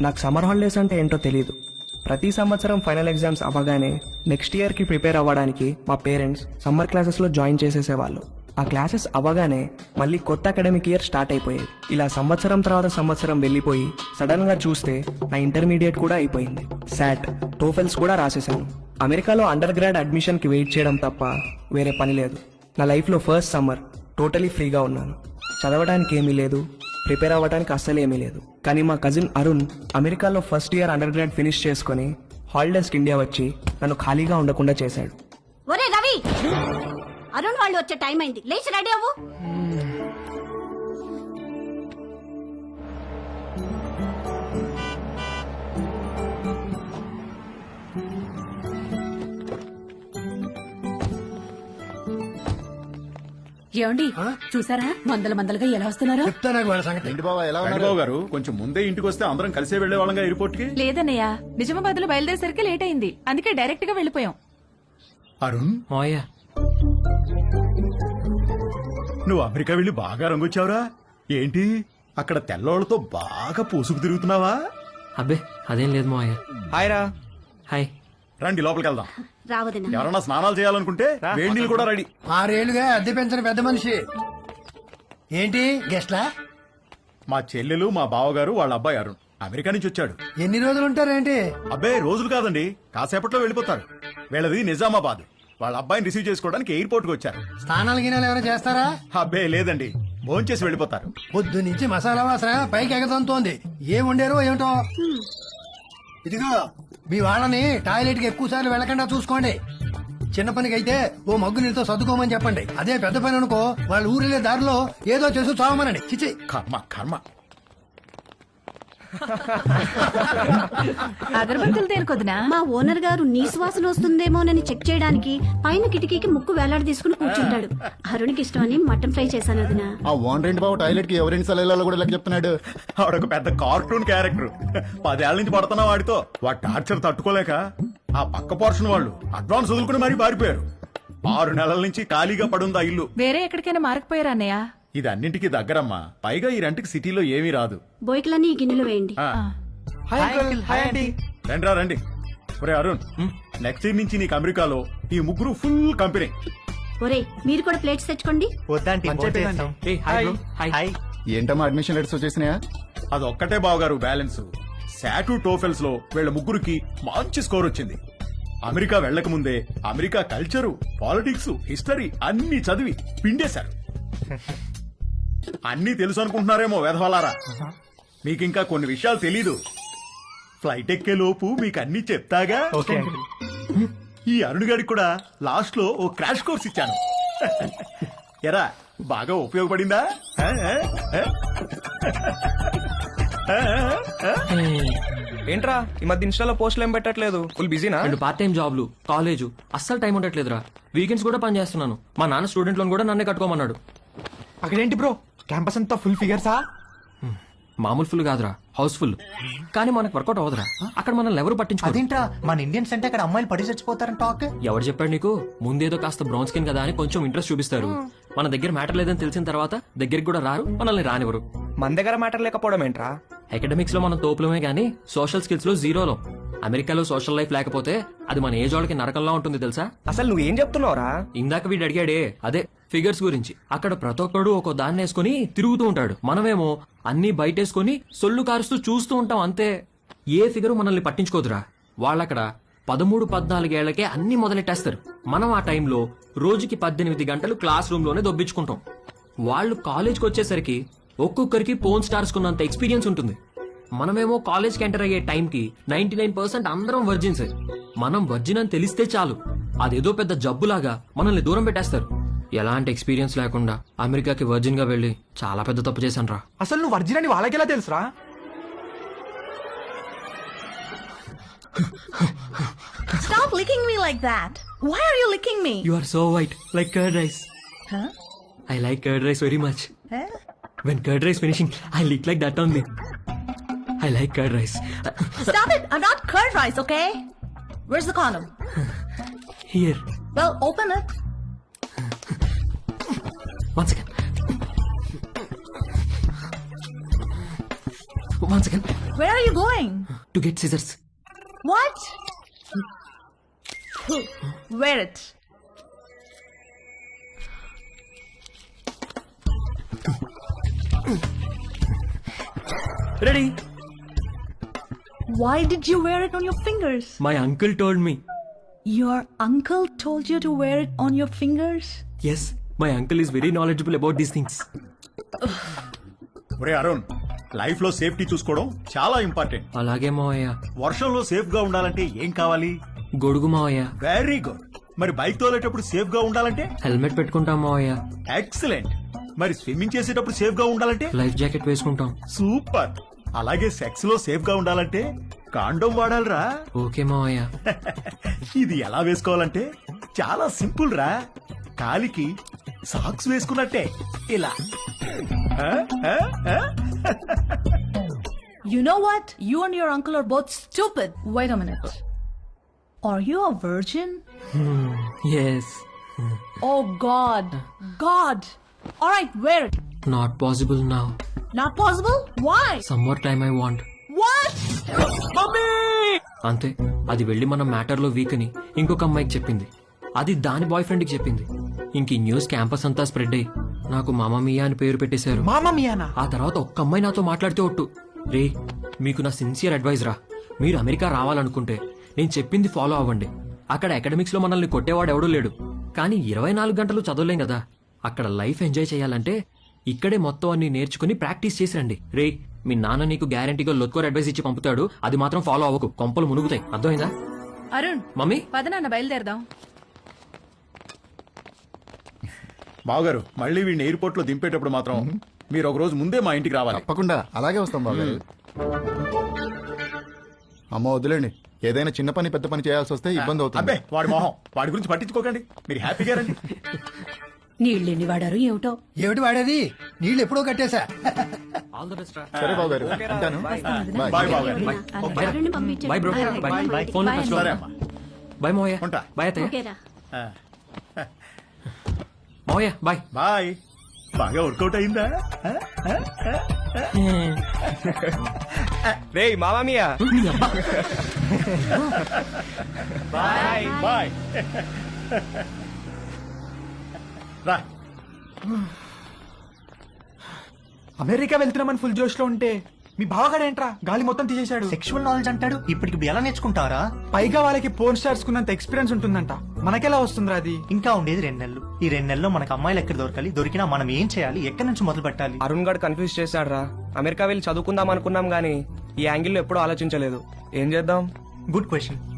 నాకు summer holidays అంటే ఏంటో తెలియదు ప్రతి సంవత్సరం ఫైనల్ ఎగ్జామ్స్ అవ్వగానే నెక్స్ట్ ఇయర్కి ప్రిపేర్ అవ్వడానికి మా పేరెంట్స్ సమ్మర్ క్లాసెస్లో జాయిన్ చేసేసేవాళ్ళు. ఆ క్లాసెస్ అవ్వగానే మళ్ళీ కొత్త అకాడమిక్ ఇయర్ స్టార్ట్ అయిపోయేది. ఇలా సంవత్సరం తర్వాత సంవత్సరం వెళ్ళిపోయి సడన్గా చూస్తే నా ఇంటర్మీడియట్ కూడా అయిపోయింది. శాట్ టోఫెల్స్ కూడా రాసేసాను అమెరికాలో అండర్ గ్రాడ్ అడ్మిషన్కి వెయిట్ చేయడం తప్ప వేరే పని లేదు. నా లైఫ్లో ఫస్ట్ సమ్మర్ టోటలీ ఫ్రీగా ఉన్నాను. చదవడానికి ఏమీ లేదు. ప్రిపేర్ అవ్వడానికి అస్సలు ఏమీ లేదు. కానీ మా కజిన్ అరుణ్ అమెరికాలో first year undergrad finish చేసుకుని హాలిడేస్కి ఇండియా వచ్చి నన్ను ఖాళీగా ఉండకుండా చేశాడు. ఒరే రవి! అరుణ్ వాళ్ళు వచ్చే టైం అయింది. లేచి రెడీ అవ్వు. ఏమండి? చూసారా? మందల మందలుగా ఎలా వస్తున్నారో? చెప్తా నాకు వాళ్ళ సంగతి. ఏంటి బాబా ఎలా ఉన్నారు? రంగబాబు గారు కొంచెం ముందే ఇంటికి వస్తే అందరం కలిసే వెళ్ళే వాళ్ళంగా ఎయిర్పోర్ట్కి లేదన్నయ్య నిజామాబాద్లో బయలుదేరేసరికి లేట్ అయింది. అందుకే డైరెక్ట్గా వెళ్ళిపోయాం. అరుణ్? మావయ్య. నువ్వు అమెరికా వెళ్ళి బాగా రంగొచ్చావురా. ఏంటి? అక్కడ తెల్లోళ్ళతో బాగా పూసుకు తిరుగుతున్నావా? అబ్బే అదేం లేదు మావయ్య. హాయ్ రా హాయ్. రండి లోపలికి వెళ్దాం రావదిన ఎవరన్నా స్నానాలు చేయాలనుకుంటే వేడి నీళ్ళు కూడా రెడీ. ఆరేళ్ళుగా అద్దె పెంచిన పెద్ద మనిషి. ఏంటి గెస్ట్లా? మా చెల్లెలు మా బావగారు వాళ్ళ అబ్బాయి అరుణ్. అమెరికా నుంచి వచ్చాడు. ఎన్ని రోజులు ఉంటారేంటి అబ్బాయి రోజులు కాదండి. కాసేపట్లో వెళ్ళిపోతారు. వీళ్ళది నిజామాబాద్. వాళ్ళ అబ్బాయిని రిసీవ్ చేసుకోవడానికి ఎయిర్పోర్ట్కి వచ్చారు. స్నానాలు గినాలు ఏమైనా చేస్తారా? అబ్బే లేదండి. భోంచేసి వెళ్ళిపోతారు. పొద్దు నుంచి మసాలా వాసన పైకి ఎగదంతోంది ఏం వండారో ఏమిటో? ఇదిగో మీ వాళ్ళని టాయిలెట్కి ఎక్కువ సార్లు వెళ్ళకుండా చూసుకోండి. చిన్న పనికి అయితే ఓ మగ్గు నీళ్ళతో సర్దుకోమని చెప్పండి. అదే పెద్ద పని అనుకో వాళ్ళ ఊరిలే దారిలో ఏదో చేసి చావమనండి. చిచి కర్మ కర్మ. అగరబత్తులు దేనికొద్దునా మా ఓనర్ గారు నీ సువాసన వస్తుందేమోనని చెక్ చేయడానికి పైన కిటికీకి ముక్కు వేలాడి తీసుకుని కూర్చుంటాడు. అరుణ్కి ఇష్టమని మటన్ ఫ్రై చేశాను వదిన. ఆ ఓన్ రెంట్ బాబు టాయిలెట్కి ఎవరైనా సెలవులలో కూడా లెక్క చెప్తున్నాడు? ఆవిడొక పెద్ద కార్టూన్ క్యారెక్టర్. పదేళ్ళ నుంచి పడుతున్నా వాడితో. వాడి టార్చర్ తట్టుకోలేక ఆ పక్క పోర్షన్ వాళ్ళు అడ్వాన్స్ వదులుకుని మరీ పారిపోయారు. ఆరు నెలల నుంచి ఖాళీగా పడుంది ఆ ఇల్లు. వేరే ఎక్కడికైనా మారకపోయారా అన్నయ్య? ఇది అన్నింటికి దగ్గరమ్మా. పైగా ఈ రెంట్కి సిటీలో ఏమీ రాదు. బోయికలన్నీ ఈ గిన్నెలు వేయండి. ఆ, హాయ్ అంకుల్ హాయ్ ఆంటీ రండిరా రండి. ఒరే అరుణ్ నెక్స్ట్ ఇయర్ నుంచి నీకు అమెరికాలో ఈ ముగ్గురు ఫుల్ కంపెనీ. ఒరే మీరు కూడా ప్లేట్స్ తెచ్చుకోండి. Hi hi. ఏంటమ్మా అడ్మిషన్ లెటర్స్ వచ్చేసినాయా? అది ఒక్కటే బావగారు బ్యాలెన్స్. శాటు టోఫెల్స్లో వీళ్ళ ముగ్గురికి మంచి స్కోర్ వచ్చింది. అమెరికా వెళ్ళక ముందే అమెరికా కల్చరు పాలిటిక్స్ హిస్టరీ అన్ని చదివి పిండేశారు. అన్నీ తెలుసు అనుకుంటున్నారేమో వెధవలారా? మీకింకా కొన్ని విషయాలు తెలీదు. ఫ్లైట్ ఎక్కే లోపు మీకు అన్ని చెప్తాగా ఈ అరుణ్ గారికి కూడా లాస్ట్లో ఓ క్రాష్ కోర్స్ ఇచ్చాను. ఎరా బాగా ఉపయోగపడిందా? ఆ, ఆ, ఆ? ఏంట్రా ఈ మధ్య ఇన్స్టాలో పోస్టులు ఏం పెట్టట్లేదు? ఫుల్ బిజీనా? రెండు పార్ట్ టైం జాబ్లు కాలేజు అస్సలు టైం ఉండట్లేదురా వీకెండ్స్ కూడా పని చేస్తున్నాను. మా నాన్న స్టూడెంట్ లోన్ కూడా నన్నే కట్టుకోమన్నాడు. అక్కడేంటి బ్రో? క్యాంపస్ అంతా ఫుల్ ఫిగర్సా మామూలు ఫుల్ కాదురా హౌస్ ఫుల్ కానీ మనకు వర్కౌట్ అవ్వదురా. అక్కడ మనల్ని ఎవరు పట్టించుకోరు? అదేంట్రా మన ఇండియన్స్ అంటే అక్కడ అమ్మాయిలు పడి చచ్చిపోతారని టాక్ ఎవరు చెప్పాడు నీకు? ముందేదో కాస్త బ్రౌన్ స్కిన్ కదా అని కొంచెం ఇంట్రెస్ట్ చూపిస్తారు. మన దగ్గర మ్యాటర్ లేదని తెలిసిన తర్వాత దగ్గరికి కూడా రారు మనల్ని రానివ్వరు. మన దగ్గర మ్యాటర్ లేకపోవడం ఏంట్రా? అకాడమిక్స్లో మనం తోపులమే గానీ సోషల్ స్కిల్స్లో జీరోలో అమెరికాలో సోషల్ లైఫ్ లేకపోతే అది మన ఏజ్ వాళ్ళకి నరకంలా ఉంటుంది తెలుసా? అసలు నువ్వు ఏం చెప్తున్నావురా? ఇందాక వీడు అడిగాడే అదే ఫిగర్స్ గురించి. అక్కడ ప్రతి ఒక్కడు ఒక దాన్ని వేసుకుని తిరుగుతూ ఉంటాడు. మనమేమో అన్ని బయటేసుకుని సొల్లు కారుస్తూ చూస్తూ ఉంటాం అంతే. ఏ ఫిగరు మనల్ని పట్టించుకోదురా. వాళ్ళక్కడ పదమూడు పద్నాలుగేళ్ళకే అన్ని మొదలెట్టేస్తారు. మనం ఆ టైంలో రోజుకి పద్దెనిమిది గంటలు క్లాస్ రూమ్లోనే దొబ్బించుకుంటాం. వాళ్ళు కాలేజ్కి వచ్చేసరికి ఒక్కొక్కరికి పోన్ స్టార్స్ కున్నంత ఎక్స్పీరియన్స్ ఉంటుంది. మనమేమో కాలేజ్కి ఎంటర్ అయ్యే టైంకి నైన్టీ నైన్ పర్సెంట్ అందరం వర్జిన్స్ మనం వర్జిన్ అని తెలిస్తే చాలు. అదేదో పెద్ద జబ్బులాగా మనల్ని దూరం పెట్టేస్తారు. ఎలాంటి ఎక్స్పీరియన్స్ లేకుండా అమెరికాకి వర్జిన్గా వెళ్ళి చాలా పెద్ద తప్పు చేశాను రా. అసలు నువ్వు వర్జిన్ అని వాళ్ళకెలా తెలుసురా? Stop licking me like that. Why are you licking me? You are so white like curd rice I like curd rice very much when curd rice finishing I lick like that only I like curd rice. Stop it! I'm not curd rice, okay? Where's the condom? Here. Well, open it. Once again. Once again. Where are you going? To get scissors. What? Wear it. Ready? Why did you wear it on your fingers? My uncle told me Your uncle told you to wear it on your fingers? Yes my uncle is very knowledgeable about these things ఒరే అరుణ్ లైఫ్లో safety చూసుకోవడం చాలా important అలాగే మావయ్య. వర్షంలో సేఫ్గా ఉండాలంటే ఏం కావాలి? గొడుగు మావయ్య. వెరీ గుడ్ మరి బైక్ తోలేటప్పుడు సేఫ్గా ఉండాలంటే? హెల్మెట్ పెట్టుకుంటాం మావయ్య. ఎక్సలెంట్ మరి స్విమ్మింగ్ చేసేటప్పుడు సేఫ్గా ఉండాలంటే? లైఫ్ జాకెట్ వేసుకుంటాం. సూపర్ అలాగే సెక్స్లో సేఫ్గా ఉండాలంటే కాండోమ్ వాడాలిరా ఓకే మావయ్య ఇది ఎలా వేసుకోవాలంటే చాలా సింపుల్ రా కాలికి సాక్స్ వేసుకున్నట్టే ఇలా? You know what? You and your uncle are both stupid. Wait a minute. Are you a virgin? Yes Oh God. God. All right, wear it. Not possible నా Not possible? Why? Some more time I want What? అంతే అది వెళ్ళి మన మ్యాటర్లో week అని ఇంకొక అమ్మాయికి చెప్పింది. అది దాని బాయ్ ఫ్రెండ్కి చెప్పింది. ఇంక ఈ న్యూస్ క్యాంపస్ అంతా స్ప్రెడ్ అయ్యి నాకు మామ మియా అని పేరు పెట్టేశారు. మామ మియానా? ఆ తర్వాత ఒక్క అమ్మాయి నాతో మాట్లాడితే ఒట్టు. రే మీకు నా సిన్సియర్ అడ్వైజ్ రా. మీరు అమెరికా రావాలనుకుంటే నేను చెప్పింది ఫాలో అవ్వండి. అక్కడ అకాడమిక్స్లో మనల్ని కొట్టేవాడు ఎవడూ లేడు. కానీ ఇరవై నాలుగు గంటలు చదవలేం కదా. అక్కడ లైఫ్ ఎంజాయ్ చేయాలంటే ఇక్కడే మొత్తం అన్ని నేర్చుకుని ప్రాక్టీస్ చేసి రండి రే మీ నాన్న నీకు గ్యారంటీగా లొత్కోర్ అడ్వైస్ ఇచ్చి పంపుతాడు. అది మాత్రం ఫాలో అవ్వకు. కొంపలు మునుగుతాయి. అర్థమైందా? అరుణ్ మమ్మీ? పద నాన్న బయలుదేరదాం. బావగారు మళ్ళీ వీడిని ఎయిర్పోర్ట్లో దింపేటప్పుడు మాత్రం మీరు ఒక రోజు ముందే మా ఇంటికి రావాలి. తప్పకుండా. అలాగే వస్తాం బాబు అమ్మ వదిలేండి ఏదైనా చిన్న పని పెద్ద పని చేయాల్సి వస్తే ఇబ్బంది అవుతుంది. అబ్బే వాడి మొహం. వాడి గురించి పట్టించుకోకండి. మీరు హ్యాపీగా రండి. నీళ్ళు ఎన్ని వాడారు ఏమిటో? ఏమిటి వాడేది? నీళ్ళు ఎప్పుడో కట్టేశా. ఆల్ ద బెస్ట్ సరే బాబు గారు ఉంటాను. బాయ్ బాయ్ పంపించండి. బ్రో అలాగే. Bye bye. Phone bye. సరే అమ్మా. బాయ్ మోయ ఉంటా. బాయ్ అత్తయ్య. ఓకేరా ఆ, మోయ బాయ్ బాయ్. బాగా వర్కౌట్ అయిందా? ఆ? రే మామామియా బాయ్. రా. అమెరికా వెళ్తున్నామని ఫుల్ జోష్లో ఉంటే మీ బావగాడేంట్రా? గాలి మొత్తం తీసేశాడు. సెక్షువల్ నాలెడ్జ్ అంటాడు? ఇప్పటికి ఎలా నేర్చుకుంటారా? పైగా వాళ్ళకి పోర్న్ స్టార్స్ కున్నంత ఎక్స్పీరియన్స్ ఉంటుందంట. మనకెలా వస్తుందిరా అది? ఇంకా ఉండేది రెండు నెలలు. ఈ రెండు నెలల్లో మనకు అమ్మాయిలు ఎక్కడ దొరకాలి? దొరికినా మనం ఏం చేయాలి? ఎక్కడి నుంచి మొదలు పెట్టాలి? అరుణ్ గడ్ కన్ఫ్యూజ్ చేశాడు రా అమెరికా వెళ్ళి చదువుకుందాం అనుకున్నాం గానీ ఈ యాంగిల్లో ఎప్పుడూ ఆలోచించలేదు. ఏం చేద్దాం? Good question